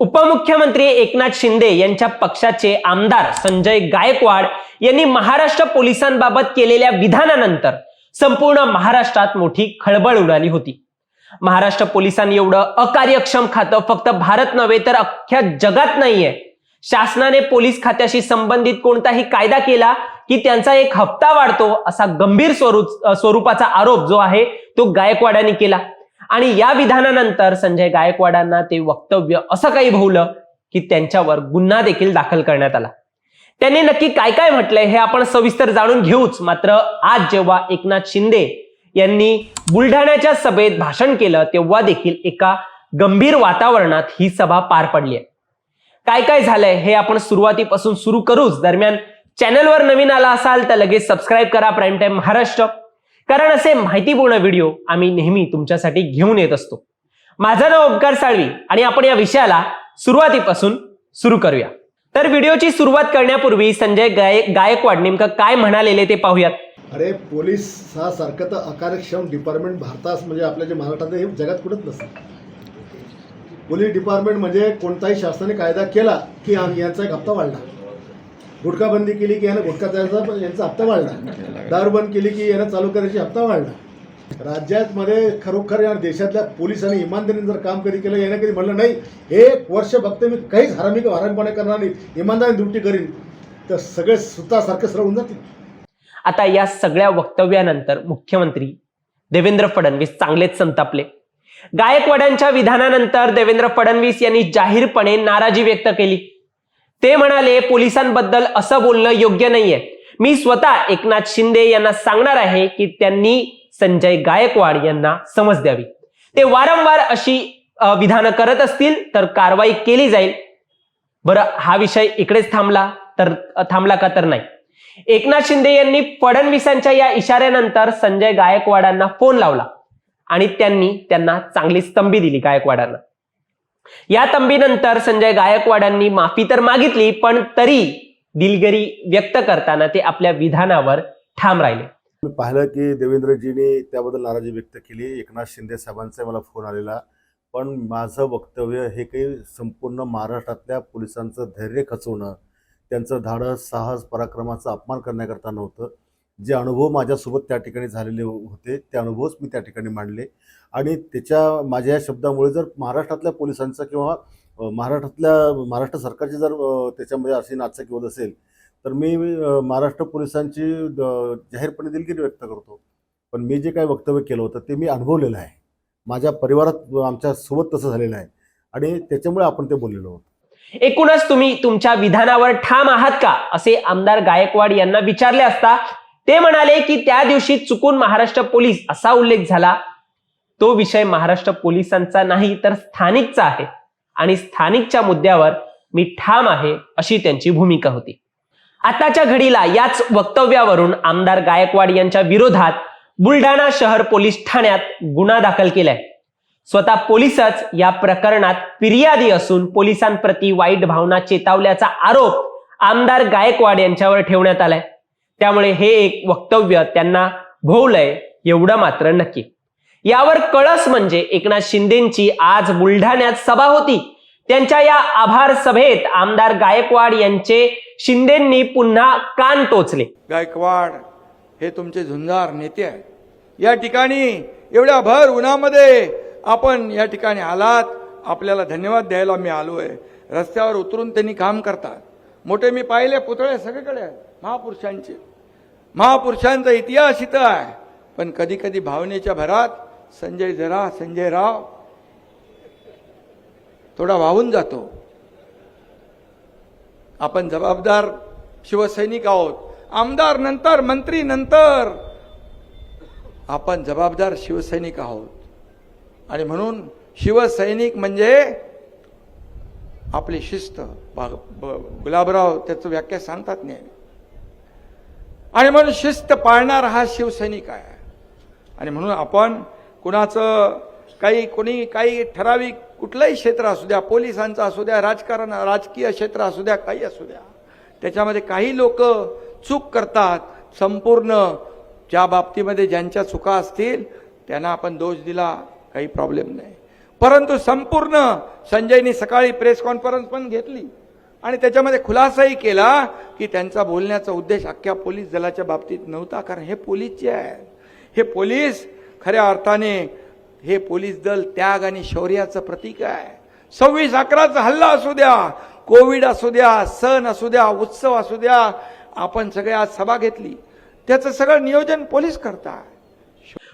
उपमुख्यमंत्री एकनाथ शिंदे यांच्या पक्षाचे आमदार संजय गायकवाड यांनी महाराष्ट्र पोलिसांबाबत केलेल्या विधानानंतर संपूर्ण महाराष्ट्रात मोठी खळबळ उडाली होती. महाराष्ट्र पोलिसांनी एवढं अकार्यक्षम खातं फक्त भारत नव्हे तर अख्ख्या जगात नाहीये. शासनाने पोलीस खात्याशी संबंधित कोणताही कायदा केला की त्यांचा एक हप्ता वाढतो असा गंभीर स्वरूप स्वरूपाचा आरोप जो आहे तो गायकवाडांनी केला. आणि या विधानानंतर संजय गायकवाडांना ते वक्तव्य असं काही भोवलं की त्यांच्यावर गुन्हा देखील दाखल करण्यात आला. त्यांनी नक्की काय काय म्हटलंय हे आपण सविस्तर जाणून घेऊच. मात्र आज जेव्हा एकनाथ शिंदे यांनी बुलढाण्याच्या सभेत भाषण केलं तेव्हा देखील एका गंभीर वातावरणात ही सभा पार पडली आहे काय काय झालंय हे आपण सुरुवातीपासून सुरू करूच. दरम्यान चॅनलवर नवीन आला असाल तर लगेच सबस्क्राईब करा. Prime time Maharashtra. कारण असे माहितीपूर्ण व्हिडिओ आम्ही नेहमी तुमच्यासाठी घेऊन येत असतो. माझं नाव ओमकार साळवी आणि आपण या विषयाला सुरुवातीपासून सुरू करूया. तर व्हिडिओची सुरुवात करण्यापूर्वी संजय गायक गायकवाड नेमकं काय म्हणालेले ते पाहूयात. अरे पोलीस हा सारखं तर अकार्यक्षम डिपार्टमेंट भारतात म्हणजे आपल्या जे महाराष्ट्रात हे जगात कुठंच नसतं. पोलीस डिपार्टमेंट म्हणजे कोणताही शासनाने कायदा केला की आम- यांचा एक हप्ता वाढला गुटखा बंदी केली की यानं गुटखा द्यायचा पण यांचा हप्ता वाढला. दारू बंद केली की यानं चालू करायची हप्ता वाढला. राज्यात मध्ये खरोखर या देशातल्या पोलिसांनी इमानदारीने जर काम कधी केलं यानं कधी म्हणलं नाही एक वर्ष फक्त मी काहीच हरामी हरामीपणे करणार नाही इमानदारी ड्युटी करीन. तर सगळे सुतासारखे सरळ होऊन जातील. आता या सगळ्या वक्तव्यानंतर मुख्यमंत्री देवेंद्र फडणवीस चांगलेच संतापले. गायकवाड्यांच्या विधानानंतर देवेंद्र फडणवीस यांनी जाहीरपणे नाराजी व्यक्त केली. ते म्हणाले पोलिसांबद्दल असं बोलणं योग्य नाहीये. मी स्वतः एकनाथ शिंदे यांना सांगणार आहे की त्यांनी संजय गायकवाड यांना समज द्यावी. ते वारंवार अशी विधानं करत असतील तर कारवाई केली जाईल. बरं हा विषय इकडेच थांबला तर थांबला का तर नाही. एकनाथ शिंदे यांनी फडणवीसांच्या या इशाऱ्यानंतर संजय गायकवाडांना फोन लावला आणि त्यांनी त्यांना चांगली स्तंभी दिली गायकवाडांना. या तंबीनंतर संजय गायकवाडांनी माफी तर मागितली पण तरी दिलगिरी व्यक्त करताना ते आपल्या विधानावर ठाम राहिले. मी पाहिलं की देवेंद्रजींनी त्याबद्दल नाराजी व्यक्त केली. एकनाथ शिंदे साहेबांचा मला फोन आलेला. पण माझं वक्तव्य हे काही संपूर्ण महाराष्ट्रातल्या पोलिसांचं धैर्य खचवणं त्यांचं धाडस साहस पराक्रमाचा अपमान करण्याकरता नव्हतं. जे अनुभव माझ्यासोबत त्या ठिकाणी झालेले होते ते अनुभवच मी त्या ठिकाणी मांडले. आणि त्याच्या माझ्या या शब्दामुळे जर महाराष्ट्रातल्या पोलिसांचा किंवा महाराष्ट्रातल्या महाराष्ट्र सरकारची जर त्याच्यामध्ये अशी नाचक होत असेल तर मी महाराष्ट्र पोलिसांची जाहीरपणे दिलगिरी व्यक्त करतो. पण मी जे काही वक्तव्य केलं होतं ते मी अनुभवलेलं आहे. माझ्या परिवारात आमच्यासोबत तसं झालेलं आहे. आणि त्याच्यामुळे आपण ते बोललेलो आहोत. एकूणच तुम्ही तुमच्या विधानावर ठाम आहात का? असे आमदार गायकवाड यांना विचारले असता ते म्हणाले की त्या दिवशी चुकून महाराष्ट्र पोलीस असा उल्लेख झाला. तो विषय महाराष्ट्र पोलिसांचा नाही तर स्थानिकचा आहे. आणि स्थानिकच्या मुद्द्यावर मी ठाम आहे अशी त्यांची भूमिका होती. आताच्या घडीला याच वक्तव्यावरून आमदार गायकवाड यांच्या विरोधात बुलढाणा शहर पोलीस ठाण्यात गुन्हा दाखल केलाय. स्वतः पोलीसच या प्रकरणात फिर्यादी असून पोलिसांप्रती वाईट भावना चेतावल्याचा आरोप आमदार गायकवाड यांच्यावर ठेवण्यात आलाय. त्यामुळे हे एक वक्तव्य त्यांना भोवलंय एवढं मात्र नक्की. यावर कळस म्हणजे एकनाथ शिंदेची आज बुलढाण्यात सभा होती. त्यांच्या या आभार सभेत आमदार गायकवाड यांचे शिंदेंनी पुन्हा कान टोचले. गायकवाड हे तुमचे झुंजार नेते आहेत. या ठिकाणी एवढ्या भर उन्हामध्ये आपण या ठिकाणी आलात. आपल्याला धन्यवाद द्यायला मी आलो आहे रस्त्यावर उतरून त्यांनी काम करतात. मोठे मी पाहिले पुतळे सगळीकडे आहेत. महापुरुषांचे. महापुरुषांचा इतिहास इथं आहे. पण कधी कधी भावनेच्या भरात संजय जरा संजय राव थोडा वाहून जातो. आपण जबाबदार शिवसैनिक आहोत. आमदार नंतर मंत्री नंतर आपण जबाबदार शिवसैनिक आहोत. आणि म्हणून शिवसैनिक म्हणजे आपली शिस्त गुलाबराव त्याचं व्याख्या सांगतात नेहमी. आणि म्हणून शिस्त पाळणारा हा शिवसैनिक आहे. आणि म्हणून आपण कुणाचं काही कोणी काही ठराविक कुठलंही क्षेत्र असू द्या पोलिसांचं असू द्या राजकारण राजकीय क्षेत्र असू द्या काही असू द्या. त्याच्यामध्ये काही लोक चूक करतात संपूर्ण ज्या बाबतीमध्ये ज्यांच्या चुका असतील त्यांना आपण दोष दिला काही प्रॉब्लेम नाही. परंतु संपूर्ण संजयनी सकाळी प्रेस कॉन्फरन्स पण घेतली. आणि त्याच्यामध्ये खुलासाही केला की त्यांचा बोलण्याचा उद्देश अख्ख्या पोलीस दलाच्या बाबतीत नव्हता. कारण हे पोलीसचे आहे हे पोलीस खऱ्या अर्थाने हे पोलीस दल त्याग आणि शौर्याचं प्रतीक आहे. सव्वीस अकराचा हल्ला असू द्या कोविड असू द्या सण असू द्या उत्सव असू द्या आपण सगळे आज सभा घेतली. त्याचं सगळं नियोजन पोलीस करतात.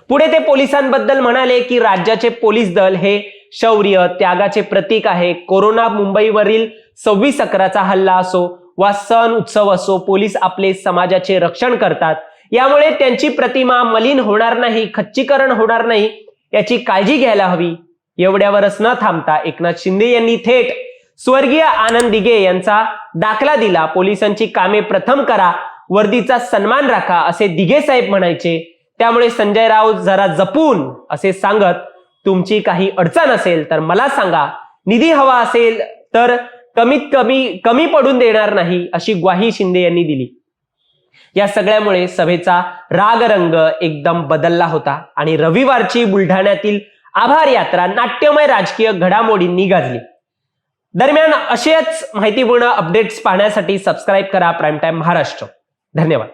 पुढे ते पोलिसांबद्दल म्हणाले की राज्याचे पोलीस दल हे शौर्य त्यागाचे प्रतीक आहे. कोरोना मुंबईवरील सव्वीस अकराचा हल्ला असो वा सण उत्सव असो पोलीस आपले समाजाचे रक्षण करतात. यामुळे त्यांची प्रतिमा मलिन होणार नाही खच्चीकरण होणार नाही याची काळजी घ्यायला हवी. एवढ्यावरच न थांबता एकनाथ शिंदे यांनी थेट स्वर्गीय आनंद दिघे यांचा दाखला दिला. पोलिसांची कामे प्रथम करा वर्दीचा सन्मान राखा असे दिघे साहेब म्हणायचे. त्यामुळे संजय राऊत जरा जपून असे सांगत तुमची काही अडचण असेल तर मला सांगा. निधी हवा असेल तर कमीत कमी कमी पडून देणार नाही अशी ग्वाही शिंदे यांनी दिली. या सगळ्यामुळे सभेचा रागरंग एकदम बदलला होता आणि रविवारची बुलढाण्यातील आभार यात्रा नाट्यमय राजकीय घडामोडींनी गाजली दरम्यान असेच माहितीपूर्ण अपडेट्स पाहण्यासाठी सबस्क्राईब करा प्राईम टाईम महाराष्ट्र. धन्यवाद.